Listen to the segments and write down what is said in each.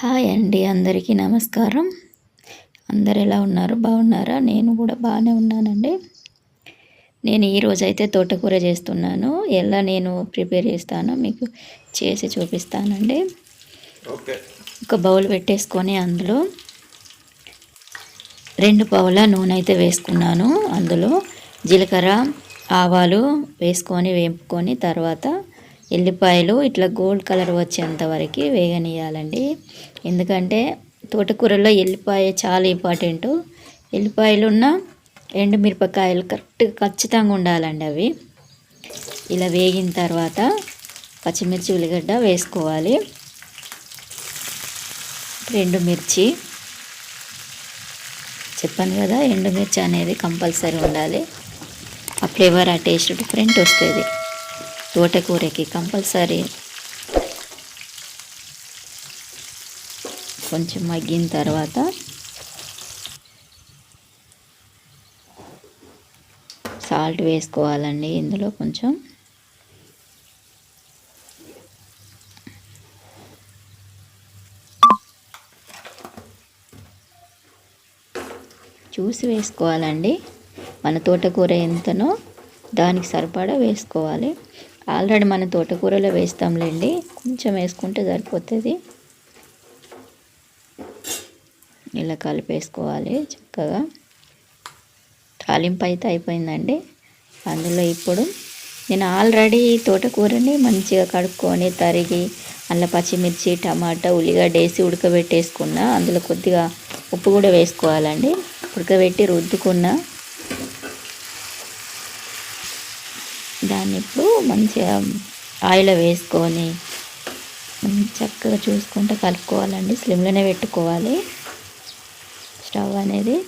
Hi అండి అందరికీ నమస్కారం. అందరు ఎలా ఉన్నారు? బాగున్నారా? నేను కూడా బాగానే ఉన్నానండి. నేను ఈరోజు అయితే తోటకూర చేస్తున్నాను. ఎలా నేను ప్రిపేర్ చేస్తానో మీకు చేసి చూపిస్తానండి. ఒక బౌల్ పెట్టేసుకొని అందులో రెండు పౌల నూనె అయితే వేసుకున్నాను. అందులో జీలకర్ర ఆవాలు వేసుకొని వేపుకొని తర్వాత ఎల్లిపాయలు ఇట్లా గోల్డ్ కలర్ వచ్చేంత వరకు వేగనీయాలండి ఎందుకంటే తోటకూరలో ఎల్లిపాయ చాలా ఇంపార్టెంట్. ఎల్లిపాయలు ఉన్న ఎండుమిరపకాయలు కరెక్ట్గా ఖచ్చితంగా ఉండాలండి అవి. ఇలా వేగిన తర్వాత పచ్చిమిర్చి ఉల్లిగడ్డ వేసుకోవాలి. రెండు మిర్చి. చెప్పాను కదా ఎండుమిర్చి అనేది కంపల్సరీ ఉండాలి. ఆ ఫ్లేవర్ ఆ టేస్ట్ డిఫరెంట్ వస్తుంది. తోటకూరకి కంపల్సరీ కొంచెం మగ్గిన తర్వాత సాల్ట్ వేసుకోవాలండి. ఇందులో కొంచెం చూసి వేసుకోవాలండి. మన తోటకూర ఎంతనో దానికి సరిపడా వేసుకోవాలి. ఆల్రెడీ మన తోటకూరలో వేస్తాంలేండి. కొంచెం వేసుకుంటే సరిపోతుంది. ఇలా కలిపేసుకోవాలి చక్కగా. తాలింపు అయితే అయిపోయిందండి. అందులో ఇప్పుడు నేను ఆల్రెడీ తోటకూరని మంచిగా కడుక్కొని తరిగి అందులో పచ్చిమిర్చి టమాటా ఉల్లిగడ్డ వేసి ఉడకబెట్టేసుకున్న అందులో కొద్దిగా ఉప్పు కూడా వేసుకోవాలండి. ఉడకబెట్టి రుద్దుకున్న దాన్ని ఇప్పుడు మంచిగా ఆయిల్ వేసుకొని చక్కగా చూసుకుంటూ కలుపుకోవాలండి. స్లిమ్లోనే పెట్టుకోవాలి. స్టవ్ అనేది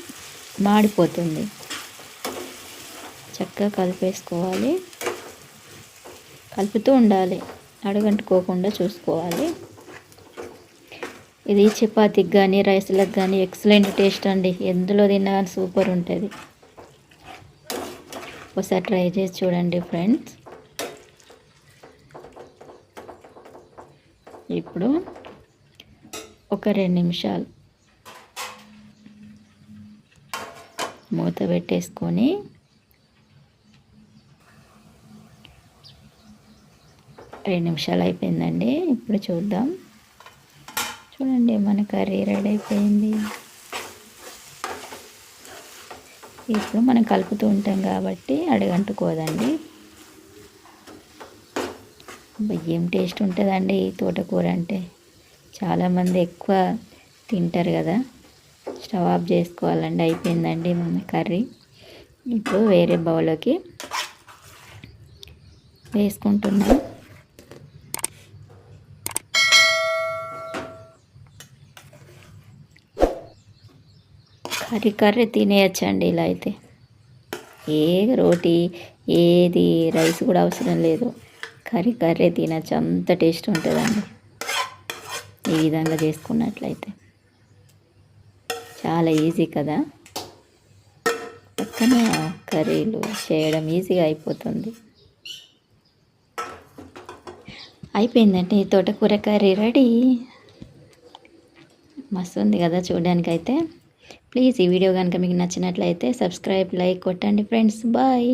మాడిపోతుంది. చక్కగా కలిపేసుకోవాలి. కలుపుతూ ఉండాలి. అడుగంటుకోకుండా చూసుకోవాలి. ఇది చపాతీకి కానీ రైస్లకు కానీ ఎక్సలెంట్ టేస్ట్ అండి. ఎందులో తిన్నా కానీ సూపర్ ఉంటుంది. ఒకసారి ట్రై చేసి చూడండి ఫ్రెండ్స్. ఇప్పుడు ఒక రెండు నిమిషాలు మూత పెట్టేసుకొని రెండు నిమిషాలు అయిపోయిందండి. ఇప్పుడు చూద్దాం. చూడండి మన కర్రీ రెడీ అయిపోయింది. ఇప్పుడు మనం కలుపుతూ ఉంటాం కాబట్టి అడగంటుకోదండి. ఏం టేస్ట్ ఉంటుందండి తోటకూర అంటే? చాలామంది ఎక్కువ తింటారు కదా. స్టవ్ ఆఫ్ చేసుకోవాలండి అయిపోయిందండి మన కర్రీ. ఇప్పుడు వేరే బౌల్లోకి వేసుకుంటున్నాం. కర్రీ కర్రీ తినేయచ్చండి ఇలా అయితే. ఏ రోటీ ఏది రైస్ కూడా అవసరం లేదు. కర్రీ కర్రీ తినచ్చు అంత టేస్ట్ ఉంటుందండి. ఈ విధంగా చేసుకున్నట్లయితే. చాలా ఈజీ కదా. పక్కన కర్రీలు చేయడం ఈజీగా అయిపోతుంది. అయిపోయిందండి తోటకూర కర్రీ రెడీ. మస్తు ఉంది కదా చూడడానికైతే. ప్లీజ్ ఈ వీడియో కనుక మీకు నచ్చినట్లయితే సబ్స్క్రైబ్ లైక్ కొట్టండి ఫ్రెండ్స్. బాయ్.